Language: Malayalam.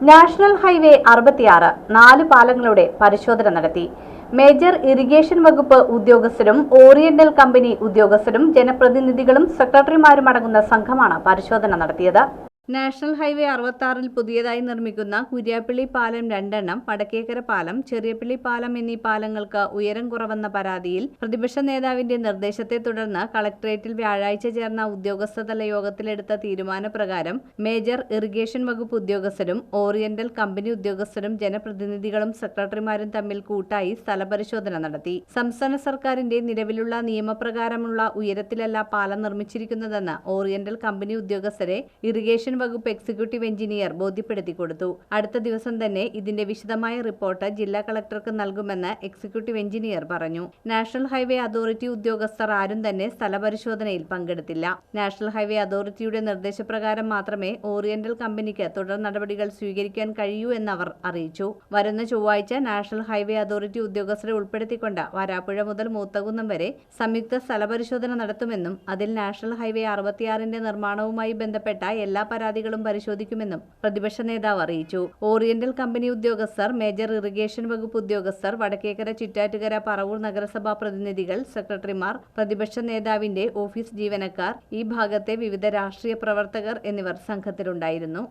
നാഷണൽ ഹൈവേ അറുപത്തിയാറ് നാല് പാലങ്ങളുടെ പരിശോധന നടത്തി. മേജർ ഇറിഗേഷൻ വകുപ്പ് ഉദ്യോഗസ്ഥരും ഓറിയന്റൽ കമ്പനി ഉദ്യോഗസ്ഥരും ജനപ്രതിനിധികളും സെക്രട്ടറിമാരും അടങ്ങുന്ന സംഘമാണ് പരിശോധന നടത്തിയത്. നാഷണൽ ഹൈവേ അറുപത്താറിൽ പുതിയതായി നിർമ്മിക്കുന്ന കുര്യാപ്പള്ളി പാലം രണ്ടെണ്ണം വടക്കേക്കര പാലം ചെറിയപ്പള്ളി പാലം എന്നീ പാലങ്ങൾക്ക് ഉയരം കുറവെന്ന പരാതിയിൽ പ്രതിപക്ഷ നേതാവിന്റെ നിർദ്ദേശത്തെ തുടർന്ന് കളക്ടറേറ്റിൽ വ്യാഴാഴ്ച ചേർന്ന ഉദ്യോഗസ്ഥതല യോഗത്തിലെടുത്ത തീരുമാനപ്രകാരം മേജർ ഇറിഗേഷൻ വകുപ്പ് ഉദ്യോഗസ്ഥരും ഓറിയന്റൽ കമ്പനി ഉദ്യോഗസ്ഥരും ജനപ്രതിനിധികളും സെക്രട്ടറിമാരും തമ്മിൽ കൂട്ടായി സ്ഥലപരിശോധന നടത്തി. സംസ്ഥാന സർക്കാരിന്റെ നിലവിലുള്ള നിയമപ്രകാരമുള്ള ഉയരത്തിലല്ല പാലം നിർമ്മിച്ചിരിക്കുന്നതെന്ന് ഓറിയന്റൽ കമ്പനി ഉദ്യോഗസ്ഥരെ ഇറിഗേഷൻ വകുപ്പ് എക്സിക്യൂട്ടീവ് എഞ്ചിനീയർ ബോധ്യപ്പെടുത്തി കൊടുത്തു. അടുത്ത ദിവസം തന്നെ ഇതിന്റെ വിശദമായ റിപ്പോർട്ട് ജില്ലാ കളക്ടർക്ക് നൽകുമെന്ന് എക്സിക്യൂട്ടീവ് എഞ്ചിനീയർ പറഞ്ഞു. നാഷണൽ ഹൈവേ അതോറിറ്റി ഉദ്യോഗസ്ഥർ ആരും തന്നെ സ്ഥലപരിശോധനയിൽ പങ്കെടുത്തില്ല. നാഷണൽ ഹൈവേ അതോറിറ്റിയുടെ നിർദ്ദേശപ്രകാരം മാത്രമേ ഓറിയന്റൽ കമ്പനിക്ക് തുടർ നടപടികൾ സ്വീകരിക്കാൻ കഴിയൂ എന്നവർ അറിയിച്ചു. വരുന്ന ചൊവ്വാഴ്ച നാഷണൽ ഹൈവേ അതോറിറ്റി ഉദ്യോഗസ്ഥരെ ഉൾപ്പെടുത്തിക്കൊണ്ട് വരാപ്പുഴ മുതൽ മൂത്തകുന്നം വരെ സംയുക്ത സ്ഥലപരിശോധന നടത്തുമെന്നും അതിൽ നാഷണൽ ഹൈവേ അറുപത്തിയാറിന്റെ നിർമ്മാണവുമായി ബന്ധപ്പെട്ട എല്ലാ പരാതികളും പരിശോധിക്കുമെന്നും പ്രതിപക്ഷ നേതാവ് അറിയിച്ചു. ഓറിയന്റൽ കമ്പനി ഉദ്യോഗസ്ഥർ മേജർ ഇറിഗേഷൻ വകുപ്പ് ഉദ്യോഗസ്ഥർ വടക്കേക്കര ചിറ്റാറ്റുകര പറവൂർ നഗരസഭാ പ്രതിനിധികൾ സെക്രട്ടറിമാർ പ്രതിപക്ഷ നേതാവിന്റെ ഓഫീസ് ജീവനക്കാർ ഈ ഭാഗത്തെ വിവിധ രാഷ്ട്രീയ പ്രവർത്തകർ എന്നിവർ സംഘത്തിലുണ്ടായിരുന്നു.